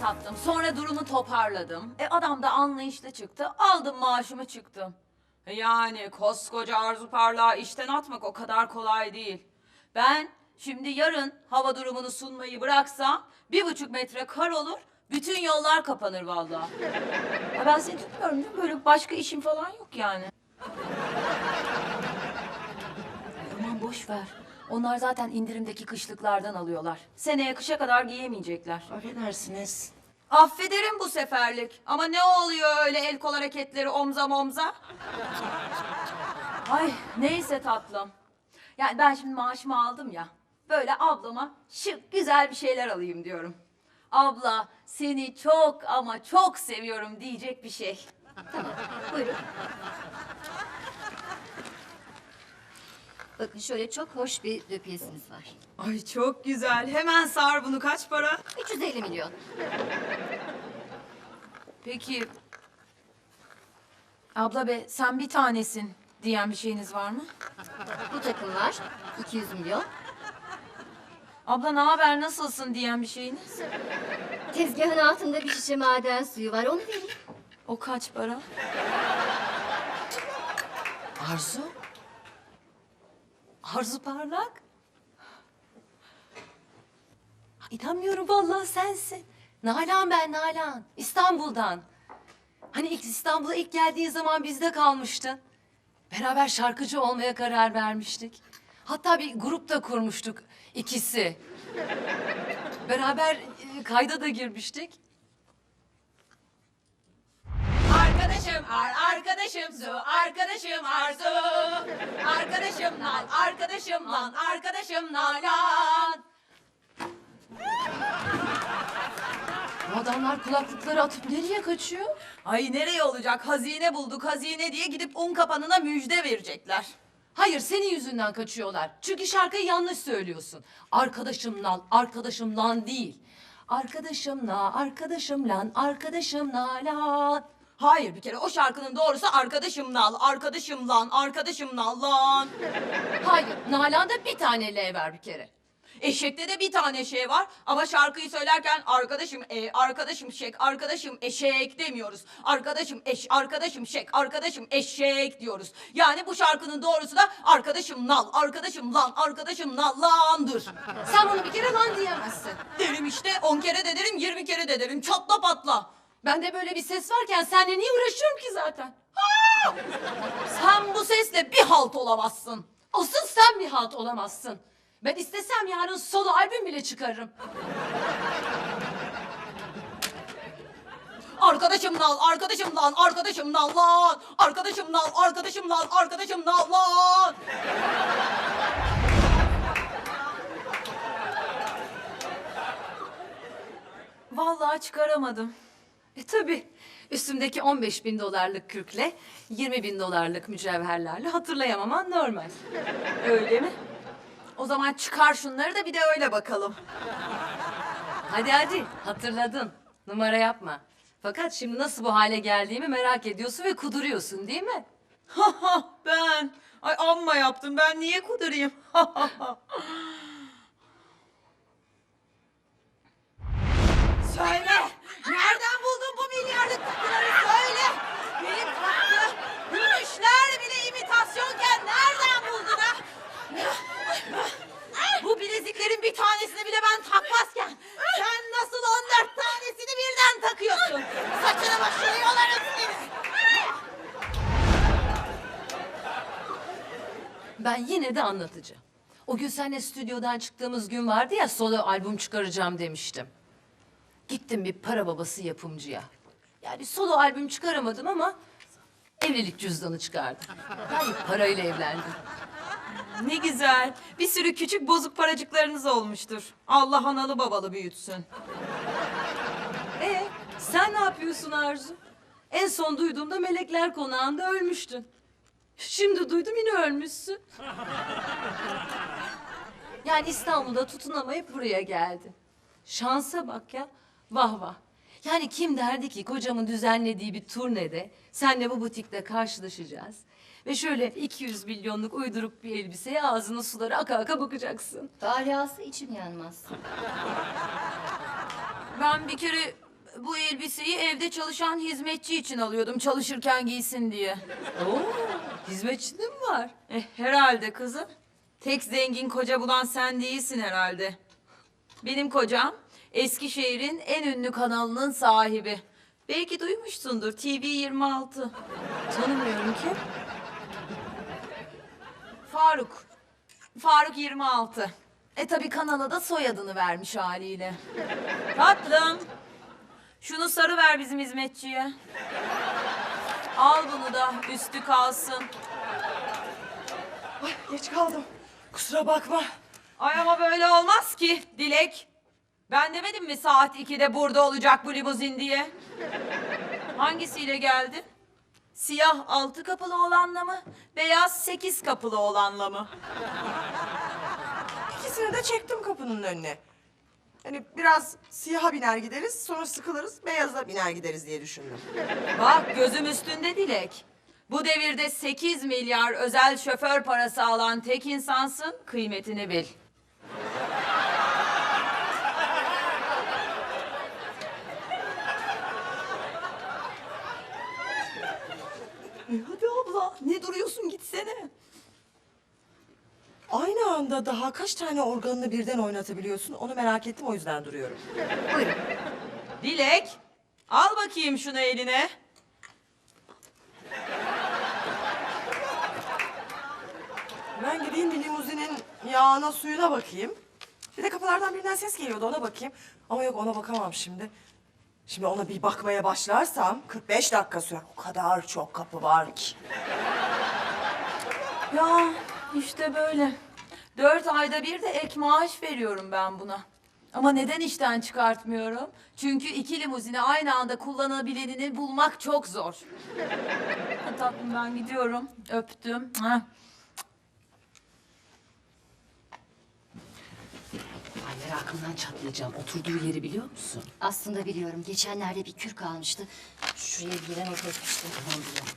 tattım. Sonra durumu toparladım. E adam da anlayışlı çıktı. Aldım maaşımı çıktım. Yani koskoca Arzu Parlağı işten atmak o kadar kolay değil. Ben şimdi yarın hava durumunu sunmayı bıraksam bir buçuk metre kar olur. Bütün yollar kapanır vallahi. Ya ben seni tutmuyorum değil mi? Böyle başka işim falan yok yani. Aman boş ver. Onlar zaten indirimdeki kışlıklardan alıyorlar. Seneye kışa kadar giyemeyecekler. Affedersiniz. Affederim bu seferlik. Ama ne oluyor öyle el kol hareketleri omza omza? Ay neyse tatlım. Yani ben şimdi maaşımı aldım ya. Böyle ablama şık güzel bir şeyler alayım diyorum. Abla seni çok ama çok seviyorum diyecek bir şey. Buyurun. Bakın şöyle çok hoş bir döpiyesimiz var. Ay çok güzel. Hemen sar bunu kaç para? 350 milyon. Peki abla be sen bir tanesin diyen bir şeyiniz var mı? Bu takım var. 200 milyon. Abla ne haber nasılsın diyen bir şeyiniz? Tezgahın altında bir şişe maden suyu var. Onu vereyim. O kaç para? Arzu? Arzu Parlak. İnanmıyorum vallahi sensin. Nalan ben Nalan. İstanbul'dan. Hani ilk İstanbul'a ilk geldiğin zaman bizde kalmıştın. Beraber şarkıcı olmaya karar vermiştik. Hatta bir grup da kurmuştuk ikisi. Beraber e, kayda da girmiştik. Arkadaşım Ar, arkadaşım Zu, arkadaşım Arzu. Arkadaşım Nal, arkadaşım Lan, arkadaşım Nalan. Bu adamlar kulaklıkları atıp nereye kaçıyor? Ay nereye olacak? Hazine bulduk, hazine diye gidip un kapanına müjde verecekler. Hayır senin yüzünden kaçıyorlar. Çünkü şarkıyı yanlış söylüyorsun. Arkadaşım lan, arkadaşım lan değil. Arkadaşım la, arkadaşım lan, arkadaşım nalan. Hayır bir kere o şarkının doğrusu arkadaşım Nal, arkadaşım Lan, arkadaşım Nal Lan. Hayır, Nalan'da bir tane L var bir kere. Eşekte de bir tane şey var ama şarkıyı söylerken arkadaşım e, arkadaşım şek, arkadaşım eşek demiyoruz. Arkadaşım eş, arkadaşım şek, arkadaşım eşek diyoruz. Yani bu şarkının doğrusu da arkadaşım nal, arkadaşım lan, arkadaşım nallandır. Sen bunu bir kere lan diyemezsin. Derim işte on kere de derim, yirmi kere de derim. Çatla patla. Bende böyle bir ses varken seninle niye uğraşıyorum ki zaten? Sen bu sesle bir halt olamazsın. Asıl sen bir halt olamazsın. Ben istesem yarın solo albüm bile çıkarırım. Arkadaşım nal, arkadaşım lan, arkadaşım nal lan. Arkadaşım nal, arkadaşım lan, arkadaşım nal lan. Vallahi çıkaramadım. E tabii üstümdeki 15 bin dolarlık kürkle 20 bin dolarlık mücevherlerle hatırlayamaman normal. Öyle mi? O zaman çıkar şunları da bir de öyle bakalım. Hadi hadi hatırladın. Numara yapma. Fakat şimdi nasıl bu hale geldiğimi merak ediyorsun ve kuduruyorsun değil mi? ben. Ay amma yaptım. Ben niye kudurayım? Söyle. Nereden buldun bu milyarlık takıları söyle. Benim takı gümüşler bile imitasyonken nereden buldun ha? Bu bileziklerin bir tanesini bile ben takmazken sen nasıl 14 tanesini birden takıyorsun? Saçını başını yolarım seni. Ben yine de anlatacağım. O gün seninle stüdyodan çıktığımız gün vardı ya solo albüm çıkaracağım demiştim. Gittim bir para babası yapımcıya. Yani solo albüm çıkaramadım ama evlilik cüzdanı çıkardım. Yani parayla evlendim. Ne güzel. Bir sürü küçük bozuk paracıklarınız olmuştur. Allah analı babalı büyütsün. E sen ne yapıyorsun Arzu? En son duyduğumda melekler konağında ölmüştün. Şimdi duydum yine ölmüşsün. Yani İstanbul'da tutunamayıp buraya geldi. Şansa bak ya. Vah vah. Yani kim derdi ki kocamın düzenlediği bir turnede senle bu butikte karşılaşacağız. Ve şöyle 200 milyonluk uyduruk bir elbiseye ağzının suları aka aka bakacaksın. Bari alsa içim yanmaz. Ben bir kere bu elbiseyi evde çalışan hizmetçi için alıyordum çalışırken giysin diye. Oo, hizmetçinde mi var? Eh, herhalde kızım. Tek zengin koca bulan sen değilsin herhalde. Benim kocam Eskişehir'in en ünlü kanalının sahibi. Belki duymuşsundur TV 26. Tanımıyorum ki. Faruk. Faruk 26. E tabi kanala da soyadını vermiş haliyle. Tatlım. Şunu sarı ver bizim hizmetçiye. Al bunu da üstü kalsın. Geç kaldım. Kusura bakma. Ay ama böyle olmaz ki Dilek. Ben demedim mi saat 2'de burada olacak bu limuzin diye? Hangisiyle geldin? Siyah altı kapılı olanla mı? Beyaz sekiz kapılı olanla mı? İkisini de çektim kapının önüne. Hani biraz siyaha biner gideriz, sonra sıkılırız, beyaza biner gideriz diye düşündüm. Bak gözüm üstünde Dilek. Bu devirde 8 milyar özel şoför parası alan tek insansın, kıymetini bil. E hadi abla, ne duruyorsun gitsene. Aynı anda daha kaç tane organını birden oynatabiliyorsun onu merak ettim o yüzden duruyorum. Buyurun. Dilek, al bakayım şunu eline. Ben gideyim bir limuzinin yağına suyuna bakayım. Bir de kapılardan birinden ses geliyordu ona bakayım. Ama yok ona bakamam şimdi. Şimdi ona bir bakmaya başlarsam 45 dakika sürer. O kadar çok kapı var ki. Ya işte böyle. Dört ayda bir de ek maaş veriyorum ben buna. Ama neden işten çıkartmıyorum? Çünkü iki limuzini aynı anda kullanabilenini bulmak çok zor. Ha, tatlım ben gidiyorum. Öptüm. Ha. Ay merakımdan çatlayacağım. Oturduğu yeri biliyor musun? Aslında biliyorum. Geçenlerde bir kürk almıştı. Şuraya bir yere not etmiştim. Tamam biliyorum.